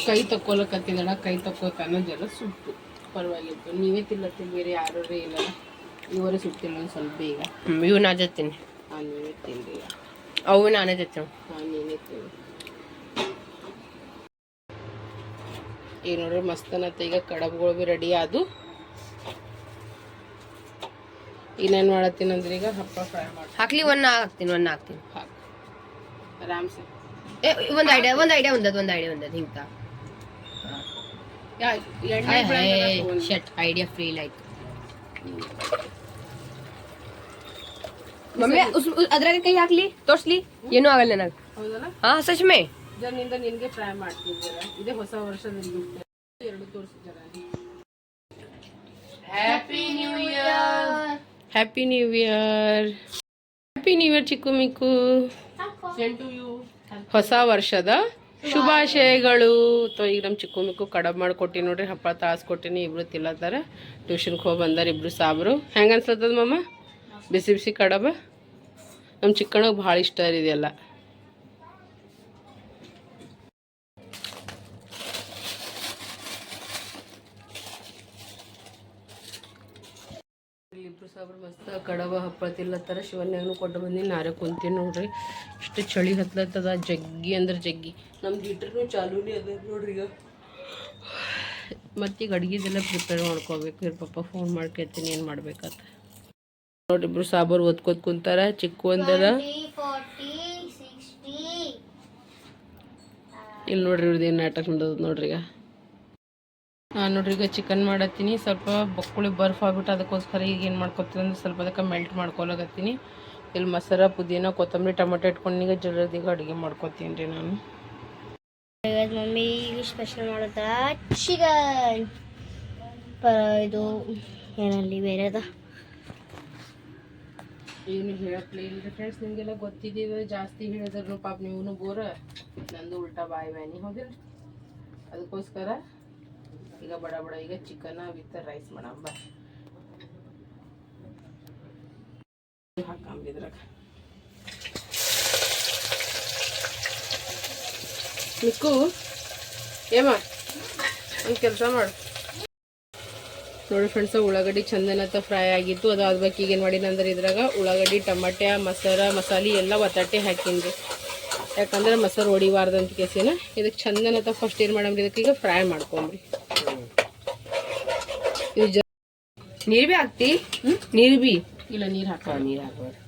ಕೈ ತಕ್ಕೊಲಕತ್ತಿದಳ ಕೈ ತಕ್ಕೋತಾನೋ ಜರ ಸುಟ್ಟು. ಪರವಾಗಿತ್ತು. ನೀವೇ ತಿಲ್ಲತ್ತಿ ಬೇರೆ ಯಾರೂ ಇಲ್ಲ. ಇವರೇ ಸುಟ್ಟಿಲ್ಲ ಒಂದು ಸ್ವಲ್ಪ ಬೇಗ. ಇವು ನಾ ಜತ್ತೀನಿ ಹಾಂ ನೀವೇ ತಿನ್ರಿ. ಅವು ನಾನೇ ಜತ್ತೀನಿ ಹಾಂ ನೀನೇ ತಿನ್ನಿ ಈಗ ನೋಡ್ರಿ ಮಸ್ತನತ್ತ. ಈಗ ಕಡಬುಗಳು ಭೀ ರೆಡಿ ಆದು ಇನ್ನೇನು ಮಾಡತ್ತೀನಿ ಅಂದ್ರೆ ಈಗ ಹಪ್ಪ ಫ್ರೈ ಮಾಡಿ ಹಾಕ್ಲಿ ಒನ್ ಹಾಕ್ತೀನಿ ಒನ್ ಹಾಕ್ತೀನಿ. ಹಾಕಿ. ಆರಾಮ್ಸೆ. ಒಂದ್ ಐಡಿಯಾ ಒಂದ್ ಐಡಿಯಾ ಒಂದದ್ ಒಂದ್ ಐಡಿಯಾ ಒಂದದ್ ಹಿಂಗ ಯಾ- ಶಟ್ ಐಡಿಯಾ ಫೇಲ್ ಆಯ್ತು ಮಮ್ಮಿ ಅದ್ರಾಗ ಕೈ ಹಾಕ್ಲಿ ತೋರ್ಸ್ಲಿ. ಏನು ಆಗಲ್ಲ ನನಗೆ. ಹಾ ಸಚ್ ಮೇ ನಿನ್ಗೆ ನಿನಗೆ ಮಾಡ್ತಿದ್ದೀರಾ? ಇದೇ ಹೊಸ ವರ್ಷದ ಎರಡು ತೋರಿಸಿ happy new year happy new year happy new year Chikku Mikku. ಹೊಸ ವರ್ಷದ ಶುಭಾಶಯಗಳು. ಅಥವಾ ಈಗ ನಮ್ಮ ಚಿಕ್ಕ ಮಿಕ್ಕು ಕಡಬ್ ಮಾಡಿಕೊಟ್ಟಿ ನೋಡ್ರಿ ಹಪ್ಪಳ ಕೊಟ್ಟಿನಿ ಇಬ್ರು ತಿಲ್ಲತ್ತಾರ ಟ್ಯೂಷನ್ಗೆ ಹೋಗಿ ಬಂದಾರ ಇಬ್ರು ಸಾಬ್ರು. ಹೆಂಗೆ ಅನ್ಸತ್ತದ ಮಮ್ಮ ಬಿಸಿ ಬಿಸಿ ಕಡಬ? ನಮ್ಮ ಚಿಕ್ಕಣ್ಣಗೆ ಭಾಳ ಇಷ್ಟ ರೀ ಇದೆಲ್ಲ ಇಬ್ರು ಸಾಬ್ರು ಮಸ್ತ್ ಕಡವ ಹಪ್ಪಳ ತಿಲ್ಲತ್ತಾರ ಶಿವನ್ಯಾಗೂ ಕೊಟ್ಟು ಬಂದು ನಾರೇ ಕುಂತೀನಿ ನೋಡ್ರಿ. ಇಷ್ಟು ಚಳಿ ಹತ್ಲತ್ತದ ಜಗ್ಗಿ ಅಂದ್ರೆ ಜಗ್ಗಿ. ನಮ್ದು ಹೀಟ್ರೂ ಚಾಲು ಅದ ನೋಡ್ರಿ ಈಗ. ಮತ್ತೀಗ ಅಡ್ಗಿದೆಲ್ಲ ಪ್ರಿಪೇರ್ ಮಾಡ್ಕೋಬೇಕು ಇವ್ರ ಪಪ್ಪ ಫೋನ್ ಮಾಡ್ಕೊತೀನಿ ಏನು ಮಾಡ್ಬೇಕಂತ. ನೋಡಿ ಇಬ್ರು ಸಾಬರ್ ಓದ್ಕೋತ ಕುಂತಾರ ಚಿಕ್ಕ ಒಂದರ ಇಲ್ಲಿ ನೋಡ್ರಿ ಇವ್ರದ್ದು ಏನು ನಾಟಕ ನಡೆದ್ ನೋಡ್ರಿ ಈಗ. ನೋಡ್ರಿ ಈಗ ಚಿಕನ್ ಮಾಡತ್ತೀನಿ. ಸ್ವಲ್ಪ ಬಕ್ಕುಳಿ ಬರ್ಫ್ ಆಗ್ಬಿಟ್ಟು ಅದಕ್ಕೋಸ್ಕರ ಈಗ ಏನು ಮಾಡ್ಕೊತೀನಿ ಅಂದ್ರೆ ಸ್ವಲ್ಪ ಅದಕ್ಕೆ ಮೆಲ್ಟ್ ಮಾಡ್ಕೊಳಕತ್ತೀನಿ. ಇಲ್ಲಿ ಮೊಸರ ಪುದೀನ ಕೊತ್ತಂಬರಿ ಟೊಮೆಟೊ ಇಟ್ಕೊಂಡು ಈಗ ಜಲ್ದಿಗೆ ಅಡುಗೆ ಮಾಡ್ಕೊತೀನಿ ರೀ ನಾನು. ಮಮ್ಮಿ ಸ್ಪೆಷಲ್ ಮಾಡುತ್ತಾ ಚಿಕನ್ ಇದು ಏನಲ್ಲಿ ಬೇರೆದ? ಏನು ಹೇಳಪ್ಲೇ ಇಲ್ಲ ಫ್ರೆಂಡ್ಸ್ ನಿಮಗೆಲ್ಲ ಗೊತ್ತಿದ್ದೀವಿ ಜಾಸ್ತಿ ಹೇಳಿದ್ರು ಪಾಪ ನೀವು ಬೋರ. ನಂದು ಉಲ್ಟಾ ಬಾಯಿ ಬ್ಯಾನಿ ಹೋಗಿಲ್ಲ ಅದಕ್ಕೋಸ್ಕರ ಈಗ ಬಡ ಬಡ, ಈಗ ಚಿಕನ್ ವಿತ್ ರೈಸ್ ಮಾಡಂಬ ಹಾಕಂಬಿದ್ರಾಗ ಮಿಕ್ಕು ಏಮ ಒಂದು ಕೆಲಸ ಮಾಡು. ನೋಡಿ ಫ್ರೆಂಡ್ಸ್ ಉಳ್ಳಾಗಡ್ಡಿ ಚಂದನತ್ತ ಫ್ರೈ ಆಗಿತ್ತು ಅದಾದ ಬಗ್ಗೆ ಈಗೇನು ಮಾಡೀನಿ ಅಂದ್ರೆ ಇದ್ರಾಗ ಉಳ್ಳಾಗಡ್ಡಿ ಟಮಾಟೆ ಮಸಾಲ, ಮಸಾಲೆ ಎಲ್ಲ ಒತ್ತಾಟೆ ಹಾಕಿನ್ರಿ ಯಾಕಂದ್ರೆ ಮೊಸರು ಹೊಡಿಬಾರ್ದಂತ ಕೇಸಿನ ಇದಕ್ಕೆ ಚಂದನ ಫಸ್ಟ್ ಏನು ಮಾಡಮ್ರಿ ಇದಕ್ಕೆ ಈಗ ಫ್ರೈ ಮಾಡ್ಕೊಂಬ್ರಿ. ಇದು ಜ ನೀರು ಭೀ ಹಾಕ್ತಿ? ನೀರು ಭೀ ಇಲ್ಲ ನೀರು ಹಾಕ ನೀರು ಹಾಕ್ಬಾರ್ದು.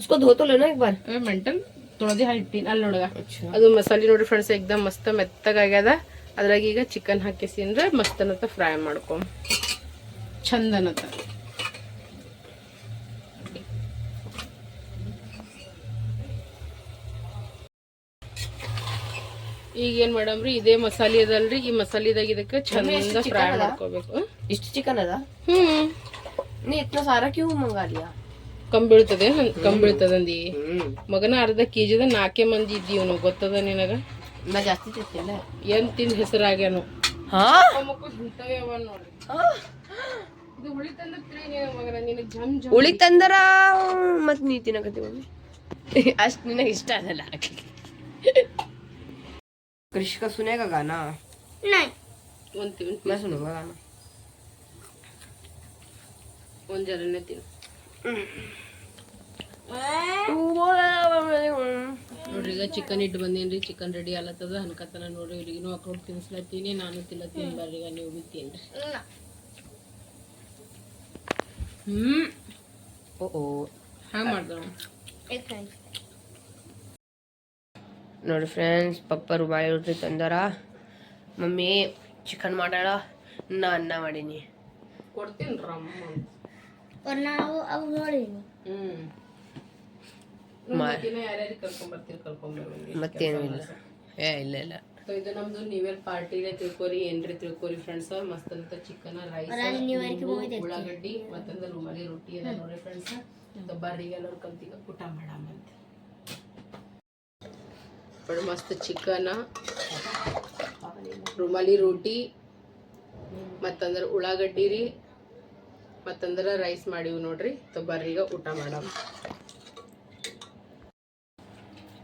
ಇಸ್ಕೋ ಧೋತೋಲೇನ ಈಗ ಬಾರ್. ಮೆಂಟಲ್ ತೊಳೆದಿ ಹಾಕ್ತೀನಿ. ಅಲ್ಲಿ ನೋಡಗ. ಅದು ಮಸಾಲೆ ನೋಡಿ ಫ್ರೆಂಡ್ಸ್ ಎಕ್ದಮ್ ಮಸ್ತ್ ಮೆತ್ತಗಾಗ್ಯದ. ಅದ್ರಾಗ ಈಗ ಚಿಕನ್ ಹಾಕಿಸಿ ಅಂದ್ರೆ ಮಸ್ತನತ್ತ ಫ್ರೈ ಮಾಡ್ಕೊಂಬ ಚಂದನತ್ತ ಈಗ ಏನ್ ಮಾಡಮ್ರಿ? ಇದೇ ಮಸಾಲೆ ಅದಲ್ರಿ. ಈ ಮಸಾಲಿದಾಗ ಇದಕ್ಕೆ ಚಂದ ಫ್ರೈ ಮಾಡ್ಕೋಬೇಕು. ಇಷ್ಟು ಚಿಕನ್ ಅದ? ಹ್ಮ್. ನೀ ಇತ್ನ ಸಾರಾ ಕ್ಯೂ ಮಂಗಾಲಿಯ ಕಮ್ಮಿ ಬೀಳ್ತದೆ ಕಮ್ಮಿ ಬೀಳ್ತದಂದಿ. ಮಗನ ಅರ್ಧ ಕೆಜಿದ ನಾಲ್ಕೇ ಮಂದಿ ಇದ್ದೀವನು ಗೊತ್ತದ ನಿನಗ? ನಾ ಜಾಸ್ತಿ ತಿಂತಿಲ್ಲ. ಏನ್ ತಿಂದ ಹೆಸರಾಗ್ಯಾನು? ಹಾ? ತಂದರ ಮತ್ ನೀ ತಿನ್ನಕತ್ತಿ ಅಷ್ಟ್ ನಿನಗೆ ಇಷ್ಟ ಅದಲ್ಲ कृष का सुनेगा गाना नहीं ಒಂದ್ ತಿನ್ मैं सुनूंगा गाना ಒಂದ್ ಜರನೆ ತಿನ್ ನೋಡ್ರಿ ಈಗ ಚಿಕನ್ ಇಟ್ಟು ಬಂದೇನ್ರಿ ಚಿಕನ್ ರೆಡಿ ಆಲತ್ತದ ಅನ್ಕತನ ನೋಡ್ರಿ ಇವ್ರಿಗಿನೂ ಅಕೌಂಟ್ ತಿನ್ಸ್ಲತ್ತೀನಿ ನಾನು ತಿನ್ಲತ್ತೀನಿ ಬರ್ರಿ ಈಗ ನೀವು ಬಿ ತಿನ್ರಿ No. ಹ್ಮ್ ಓ ಓ ಹ್ಯಾಂಗ ಮಾಡ್ದವ एक मिनट ನೋಡಿ ಫ್ರೆಂಡ್ಸ್ ಪಪ್ಪ ರುಬಾಯಿ ರೊಟ್ಟಿ ತಂದಾರ. ಮಮ್ಮಿ ಚಿಕನ್ ಮಾಡ್ಯಾಳ ನಾ ಅನ್ನ ಮಾಡೀನಿ. ಕೊಡ್ತೀನಿ ನಾವು ಅವು ನೋಡೀನಿ ಮತ್ತೇನು ಇಲ್ಲ. ಏ ಇಲ್ಲ ಇಲ್ಲ. ಸೊ ಇದು ನಮ್ದು ನ್ಯೂ ಪಾರ್ಟಿನೇ ತಿಳ್ಕೊರಿ ಏನ್ರಿ ತಿಳ್ಕೊರಿ ಫ್ರೆಂಡ್ಸ್ ಮಸ್ತ್ ಅಂತ ಚಿಕನ್ ರೈಸ್ ಉಳ್ಳಾಗಡ್ಡಿ ಮತ್ತಂದ್ರೆ ರುಮಾಲಿ ರೊಟ್ಟಿ ಎಲ್ಲ ನೋಡ್ರಿ ಫ್ರೆಂಡ್ಸ್ ಬರ್ರಿ ಎಲ್ಲರೂ ಕಲ್ತಿಗ ಊಟ ಮಾಡಾಮ. ಬಟ್ ಮಸ್ತ್ ಚಿಕನ್ ರುಮಾಲಿ ರೋಟಿ ಮತ್ತಂದ್ರ ಉಳ್ಳಾಗಡ್ಡಿ ರೀ ಮತ್ತಂದ್ರ ರೈಸ್ ಮಾಡಿವಿ ನೋಡ್ರಿ. ಸೊ ಈಗ ಊಟ ಮಾಡಮ್.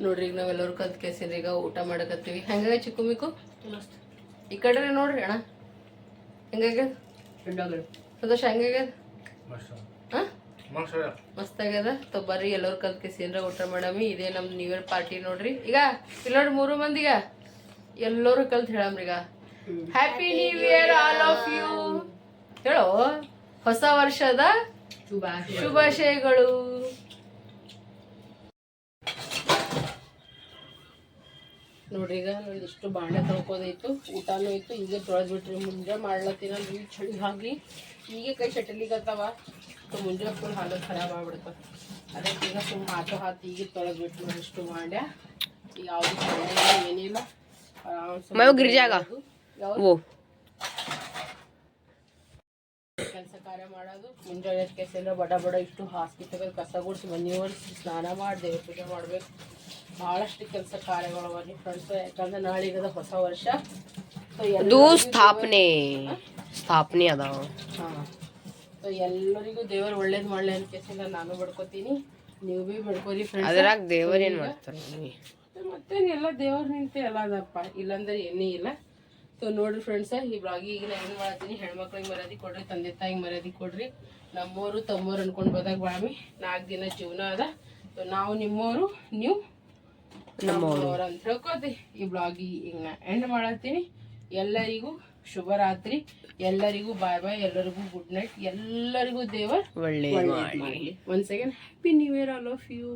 ನೋಡ್ರಿ ಈಗ ನಾವೆಲ್ಲರೂ ಕದ್ ಕೇಸಿನ್ರಿ ಈಗ ಊಟ ಮಾಡಕತ್ತೀವಿ. ಹೆಂಗಾಗ ಚಿಕ್ಕು ಮಿಕ್ಕು? ಈ ಕಡೆ ನೋಡ್ರಿ ಅಣ್ಣ. ಹೆಂಗಾಗ್ಯದ ಸಂತೋಷ ಹೆಂಗಾಗ್ಯದ ಹಾ? ಮಸ್ತ್ ಆಗ್ಯದ. ತೊ ಬರ್ರಿ ಎಲ್ಲರೂ ಕಲ್ತ್ ಏನ್ರ ಊಟ ಮಾಡಮಿ. ಇದೇ ನಮ್ ನ್ಯೂ ಇಯರ್ ಪಾರ್ಟಿ ನೋಡ್ರಿ. ಈಗ ಇಲ್ಲ ನೋಡ್ರಿ ಮೂರು ಮಂದಿಗ ಎಲ್ಲರೂ ಕಲ್ತ್ ಹೇಳಮ್ರಿ ಈಗ. Happy new year all of you ಹೇಳೋ ಹೊಸ ವರ್ಷದ ಶುಭಾಶಯಗಳು. ನೋಡ್ರಿ ಈಗ ನೋಡಿ ಇಷ್ಟು ಬಾಂಡೆ ತೊಳ್ಕೋದೈತು ಊಟನೂ ಇತ್ತು. ಈಗ ತೊಳೆದ್ಬಿಟ್ರಿ ಮುಂಜಾನೆ ಮಾಡ್ಲತ್ತಿನ ಚಳಿ ಹಾಕಿ ಈಗ ಕೈ ಶಟಲಿಗತ್ತವ ಸೊ ಮುಂಜೆ ಫುಲ್ ಹಾಲು ಖರಾಬ್ ಆಗ್ಬಿಡ್ತ ಅದಕ್ಕೆ ಈಗ ಸುಮ್ಮ ಹಾತು ಹಾತು ಈಗ ತೊಳೆದ್ಬಿಟ್ರಿ ಅಷ್ಟು ಮಾಡ್ಯ ಯಾವುದು ಏನಿಲ್ಲ. ಗಿರ್ಜಾಗ ಓ. ಕೆಲಸ ಕಾರ್ಯ ಮಾಡೋದು. ಮುಂಜಾನೆ ಕೆಸೆಲ್ಲ ಬಡ ಬಡ ಇಷ್ಟು ಹಾಸಿಗೆ ತೆಗೆದು ಕಸ ಗುಡಿಸಿ ಮನೆ ಒರೆಸಿ ಸ್ನಾನ ಮಾಡಿ ದೇವ್ರ ಪೂಜೆ ಮಾಡ್ಬೇಕು. ಭಾಳಷ್ಟು ಕೆಲಸ ಕಾರ್ಯಗಳು ಅವರಿ ಫ್ರೆಂಡ್ಸ್ ಯಾಕಂದ್ರೆ ನಾಳೆಗದ ಹೊಸ ವರ್ಷ. ಸ್ಥಾಪನೆ. ಸ್ಥಾಪನೆ ಅದಾವ. ಹಾಂ. ಸೊ ಎಲ್ಲರಿಗೂ ದೇವರು ಒಳ್ಳೇದು ಮಾಡಲಿ ಅಂತ ಕೆಸಿಂದ ನಾನು ಬಡ್ಕೋತೀನಿ ನೀವು ಭೀ ಬಡ್ಕೋರಿ ಫ್ರೆಂಡ್ಸ್ ಅದ್ರಾಗ ದೇವರ್ ಏನ್ ಮಾಡ್ತಾರ ಮತ್ತೆ ಮತ್ತೇನೆಲ್ಲ ದೇವ್ರ ನಿಂತೆ ಎಲ್ಲ ಅದಪ್ಪ. ಇಲ್ಲಾಂದ್ರೆ ಏನೇ ಇಲ್ಲ. ಸೊ ನೋಡ್ರಿ ಫ್ರೆಂಡ್ಸ್ ಈ ಬ್ಲಾಗಿ ಈಗ ನಾನು ಏನು ಮಾಡ್ತೀನಿ? ಹೆಣ್ಮಕ್ಳಿಗೆ ಮರ್ಯಾದೆ ಕೊಡ್ರಿ ತಂದೆ ತಾಯಿಗೆ ಮರ್ಯಾದೆ ಕೊಡ್ರಿ. ನಮ್ಮೋರು ತಮ್ಮೋರು ಅನ್ಕೊಂಡು ಹೋದಾಗ ಬಾಮಿ ನಾಲ್ಕು ದಿನ ಜೀವನ ಅದ. ಸೊ ನಾವು ನಿಮ್ಮೋರು ನೀವು ನಮ್ಮವ್ರು ಅಂತ ಹೇಳ್ಕೋತಿ ಈ ಬ್ಲಾಗಿ ಈಗ ನಾ ಎಂಡ್ ಮಾಡತ್ತೀನಿ. ಎಲ್ಲರಿಗೂ ಶುಭರಾತ್ರಿ. ಎಲ್ಲರಿಗೂ ಬಾಯ್ ಬಾಯ್ ಎಲ್ಲರಿಗೂ ಗುಡ್ ನೈಟ್ ಎಲ್ಲರಿಗೂ ದೇವ ಒಳ್ಳೆ ಮಾಡ್ಲಿ. One second happy new year all of you